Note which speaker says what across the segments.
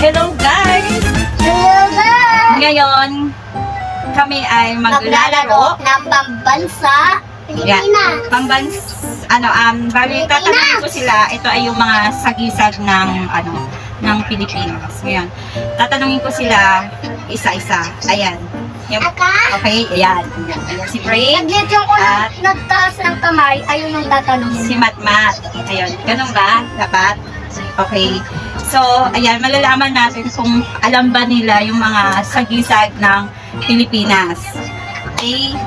Speaker 1: Hello guys!
Speaker 2: Hello guys!
Speaker 1: Ngayon, kami ay maglalaro.
Speaker 2: ng pambansa. Pilipinas.
Speaker 1: Pambans, ano, um, bali, tatanungin ko sila, ito ay yung mga sagisag ng, ano, ng Pilipinas. Ngayon, tatanungin ko sila isa-isa. Ayan. Yung,
Speaker 2: Aka?
Speaker 1: okay, ayan. Ayan, ayan si Brain,
Speaker 2: Saglit yung ko
Speaker 1: At-
Speaker 2: nagtaas ng kamay, ayun ang tatanungin.
Speaker 1: si Matmat. Ayun, ganun ba? Dapat? Okay. So, ayan, malalaman natin kung alam ba nila yung mga sagisag ng Pilipinas. Okay?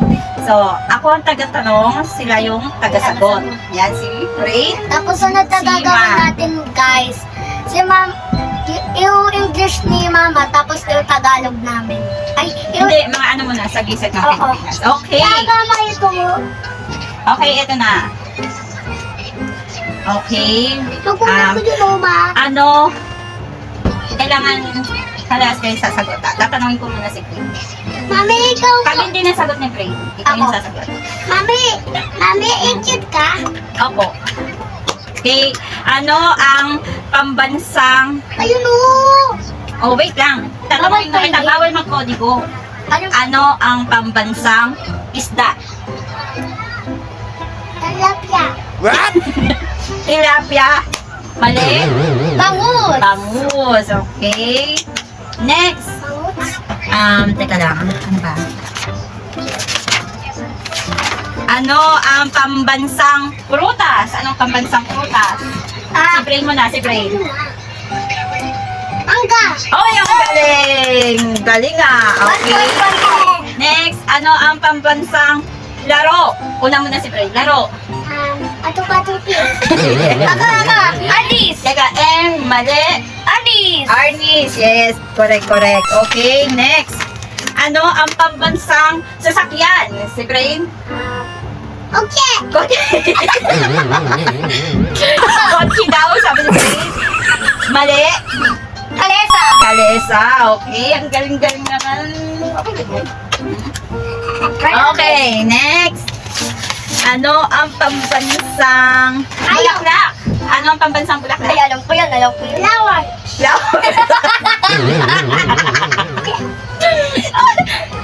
Speaker 1: So, ako ang taga-tanong, sila yung taga-sagot. Yan, si Ray.
Speaker 2: Tapos sunod na
Speaker 1: Si
Speaker 2: natin guys, si ma'am, yung English ni mama, tapos yung Tagalog namin. Ay, yung...
Speaker 1: Hindi, mga ano muna, sagisag ng. Pilipinas. Okay.
Speaker 2: Tama ito mo.
Speaker 1: Okay, ito na. Okay. Um,
Speaker 2: ko yun, Oma.
Speaker 1: Ano, kailangan parehas kayo sasagot. Tatanungin ko muna si Ray.
Speaker 2: Mami, ikaw
Speaker 1: Pag hindi nasagot ni Ray, ikaw yung
Speaker 2: Ako.
Speaker 1: sasagot.
Speaker 2: Mami, mami, ikit ka?
Speaker 1: Opo. Okay, ano ang pambansang...
Speaker 2: Ayun o.
Speaker 1: Oh, wait lang. Tanongin na kita, bawal magkodigo.
Speaker 2: Ano?
Speaker 1: Ano ang pambansang isda?
Speaker 2: Talapya.
Speaker 1: Tilapia. Mali.
Speaker 2: Bangus.
Speaker 1: Bangus. Okay. Next. Um, teka lang. Ano ba? Ano ang pambansang prutas? Anong pambansang prutas?
Speaker 2: Ah,
Speaker 1: Si Brain mo na, si Brain.
Speaker 2: Mangga.
Speaker 1: Oh, yung galing! Galing ah! Okay. Next, ano ang pambansang laro? Una muna si Bray. Laro.
Speaker 2: Um, ato-patupi. Aka, aka. Alice.
Speaker 1: Teka, M, mali.
Speaker 2: Alice.
Speaker 1: Arnis, yes. Correct, correct. Okay, next. Ano ang pambansang sasakyan? Si Brain?
Speaker 2: Okay.
Speaker 1: Kotse. Kotse daw, sabi ni Brain. Mali.
Speaker 2: Kalesa.
Speaker 1: Kalesa. Okay, ang galing-galing naman. Okay, Okay, next. Ano ang pambansang bulaklak? Ano ang pambansang
Speaker 2: Ay,
Speaker 1: bulaklak?
Speaker 2: alam ko yan, alam ko yan. Flower.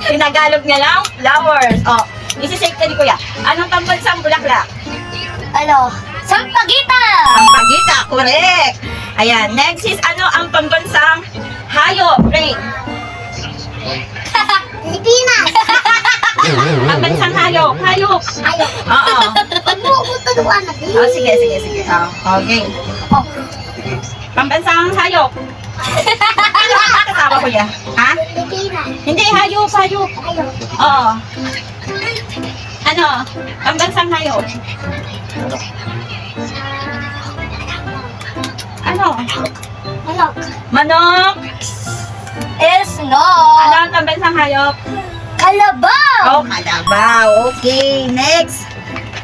Speaker 1: Tinagalog niya lang, flowers. Oh, isi-shake ka ni Kuya. Anong pambansang bulaklak?
Speaker 2: Ano? Sampagita.
Speaker 1: Pampagita, correct. Ayan, next is ano ang pambansang hayop? Rain.
Speaker 2: Pilipinas.
Speaker 1: Pambansang hayop, hayop.
Speaker 2: Ayun.
Speaker 1: Oo.
Speaker 2: Pag mo ko turuan na din.
Speaker 1: Oh, sige, sige, sige. Oh, okay.
Speaker 2: Oh.
Speaker 1: Pambansang hayop. Ano ang kasama ko yan? Ha? Hindi, hayop, hayop.
Speaker 2: Ayun.
Speaker 1: Oo. Ano? Pambansang hayop. Ano?
Speaker 2: Manok.
Speaker 1: Manok.
Speaker 2: Is no.
Speaker 1: Ano ang pambansang hayop?
Speaker 2: Kalabaw.
Speaker 1: Oh, kalabaw. Okay, next.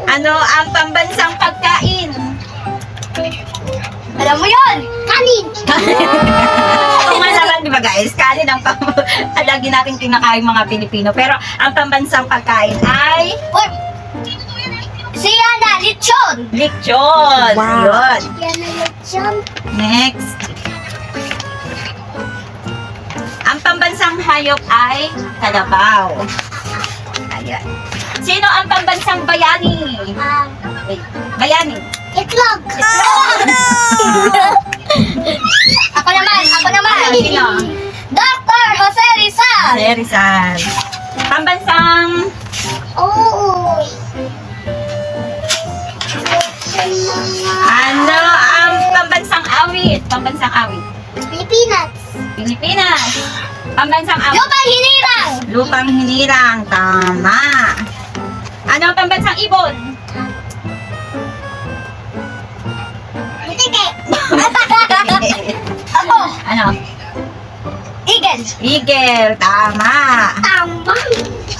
Speaker 1: Ano ang pambansang pagkain?
Speaker 2: Alam mo yun? Kanin.
Speaker 1: Naman, di ba guys? Kanin ang pam lagi natin kinakain mga Pilipino. Pero ang pambansang pagkain ay
Speaker 2: Uy. Siya na, lechon.
Speaker 1: lechon. Yun.
Speaker 2: Yan na lechon.
Speaker 1: Next. Hayop ay kalabaw. Ayan. Sino ang pambansang bayani?
Speaker 2: Um,
Speaker 1: Wait, bayani.
Speaker 2: itlog. ako naman, ako naman.
Speaker 1: Ah, sino?
Speaker 2: Dr. Jose Rizal.
Speaker 1: Si Rizal. Pambansang
Speaker 2: Oo.
Speaker 1: ano ang pambansang awit? Pambansang awit.
Speaker 2: Pilipinas.
Speaker 1: Pilipinas. Pambansang awit.
Speaker 2: Lupang hinirang.
Speaker 1: Lupang hinirang. Tama. Ano ang pambansang ibon?
Speaker 2: Butike. Ako.
Speaker 1: ano?
Speaker 2: Eagle.
Speaker 1: Eagle. Tama.
Speaker 2: Tama.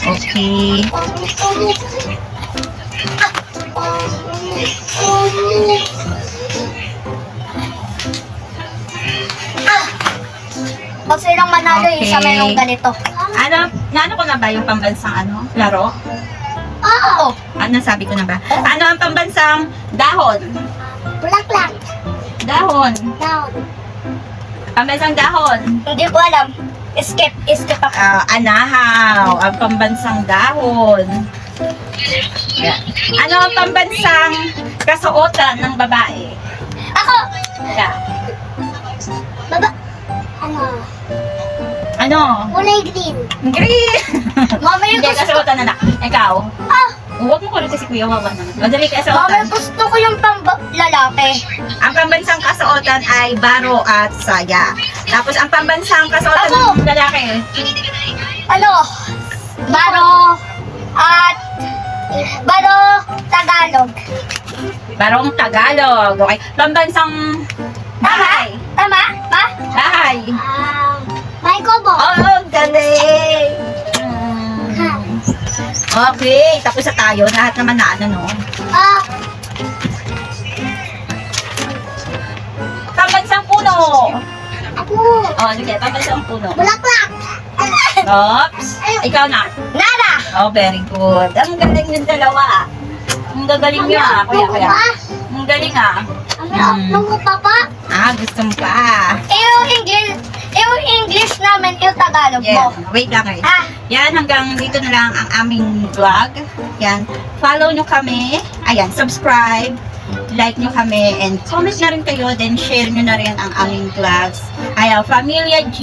Speaker 1: Okay.
Speaker 2: Pag silang manalo,
Speaker 1: Okay.
Speaker 2: isa merong ganito.
Speaker 1: Ano, naano ko na ba yung pambansang ano? Laro?
Speaker 2: Oo.
Speaker 1: Ano sabi ko na ba? Ano ang pambansang dahon?
Speaker 2: Bulaklak.
Speaker 1: Dahon.
Speaker 2: Down.
Speaker 1: Pambansang dahon.
Speaker 2: Hindi ko alam. Skip, skip ako.
Speaker 1: Ah, anahaw, ang pambansang dahon. Ano ang pambansang kasuotan ng babae?
Speaker 2: Ano? Kulay green.
Speaker 1: Green!
Speaker 2: Mama yung
Speaker 1: Hindi,
Speaker 2: gusto.
Speaker 1: kasuotan na na. Ikaw?
Speaker 2: Ah!
Speaker 1: Huwag mo kulit si Kuya Wawa naman. Madali
Speaker 2: Mama
Speaker 1: kasuotan.
Speaker 2: gusto ko yung pang lalaki.
Speaker 1: Ang pambansang kasuotan ay baro at saya. Tapos ang pambansang kasuotan
Speaker 2: Ako!
Speaker 1: ng lalaki.
Speaker 2: Ano? Baro at Baro Tagalog.
Speaker 1: Barong Tagalog. Okay. Pambansang bahay.
Speaker 2: Tama? Ma?
Speaker 1: Bahay.
Speaker 2: Ah, may kobo.
Speaker 1: Oh, galing! Hmm. Okay, tapos na tayo. Lahat naman na ano, no?
Speaker 2: Ah,
Speaker 1: Pambansang puno!
Speaker 2: ako.
Speaker 1: Oh, sige, pambansang puno.
Speaker 2: Bulaklak.
Speaker 1: Oops! Ikaw na.
Speaker 2: Nada.
Speaker 1: Oh, very good. Ang galing ng dalawa. Ang gagaling niyo ah, kuya, kuya. Ang galing ah.
Speaker 2: Ang mm. papa.
Speaker 1: Ah, gusto mo pa.
Speaker 2: Yung English, yung English namin, Tagalog
Speaker 1: Yeah.
Speaker 2: mo.
Speaker 1: Wait lang eh.
Speaker 2: Ah,
Speaker 1: Yan, hanggang dito na lang ang aming vlog. Yan. Follow nyo kami. Ayan, subscribe. Like nyo kami. And comment na rin kayo. Then share nyo na rin ang aming vlogs. Ayan, Familia G.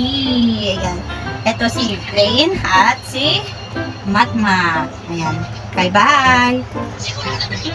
Speaker 1: Ayan. Ito si Rain at si Matmat. Ayan. Bye-bye.